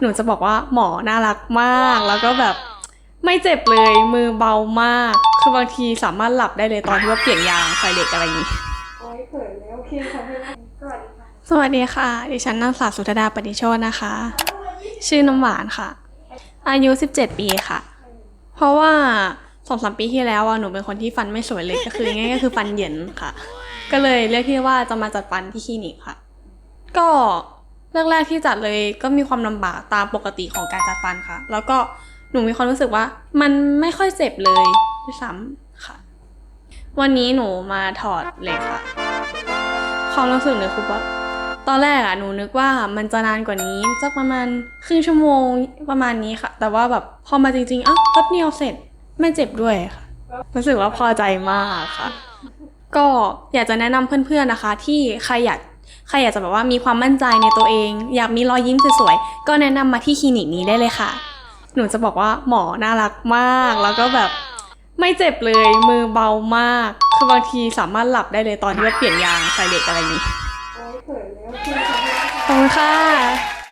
หนูจะบอกว่าหมอน่ารักมาก แล้วก็แบบไม่เจ็บเลยมือเบามาก คือบางทีสามารถหลับได้เลยตอนที่ว่าเปลี่ยนยางใส่เหล็กอะไรอย่างนี้โอ้ยเขินเลยโอเคค่ะเพื่อนสวัสดีค่ะสวัสดีค่ะ ดิฉันนางสาวสุธดาปฏิโชตนะคะ ชื่อน้ำหวานค่ะ อายุ 17 ปีค่ะ เพราะว่าสองสามปีที่แล้วอะหนูเป็นคนที่ฟันไม่สวยเลยก็คือง่ายๆก็คือฟันเหยินค่ะ ก็เลยเลือกที่ว่าจะมาจัดฟันที่คลินิกค่ะ ก็ แรกๆที่จัดเลยก็มีความลำบากตามปกติของการจัดฟันค่ะ แล้วก็หนูมีความรู้สึกว่ามันไม่ค่อยเจ็บเลยด้วยซ้ำค่ะ วันนี้หนูมาถอดเหล็กค่ะ ความรู้สึกเลยคือว่าตอนแรกอะหนูนึกว่ามันจะนานกว่านี้สักประมาณครึ่งชั่วโมงประมาณนี้ค่ะ แต่ว่าแบบพอมาจริงๆอ้าวแป๊บเดียวเสร็จไม่เจ็บด้วยค่ะ รู้สึกว่าพอใจมากค่ะ ก็อยากจะแนะนำเพื่อนๆนะคะ ที่ใครอยาก ใครอยากจะแบบว่ามีความมั่นใจในตัวเอง อยากมีรอยยิ้มสวยๆก็แนะนำมาที่คลินิกนี้ได้เลยค่ะ หนูจะบอกว่าหมอน่ารักมาก แล้วก็แบบไม่เจ็บเลยมือเบามาก คือบางทีสามารถหลับได้เลยตอนที่ว่าเปลี่ยนยางใส่เหล็กอะไรนี้ขอบคุณค่ะ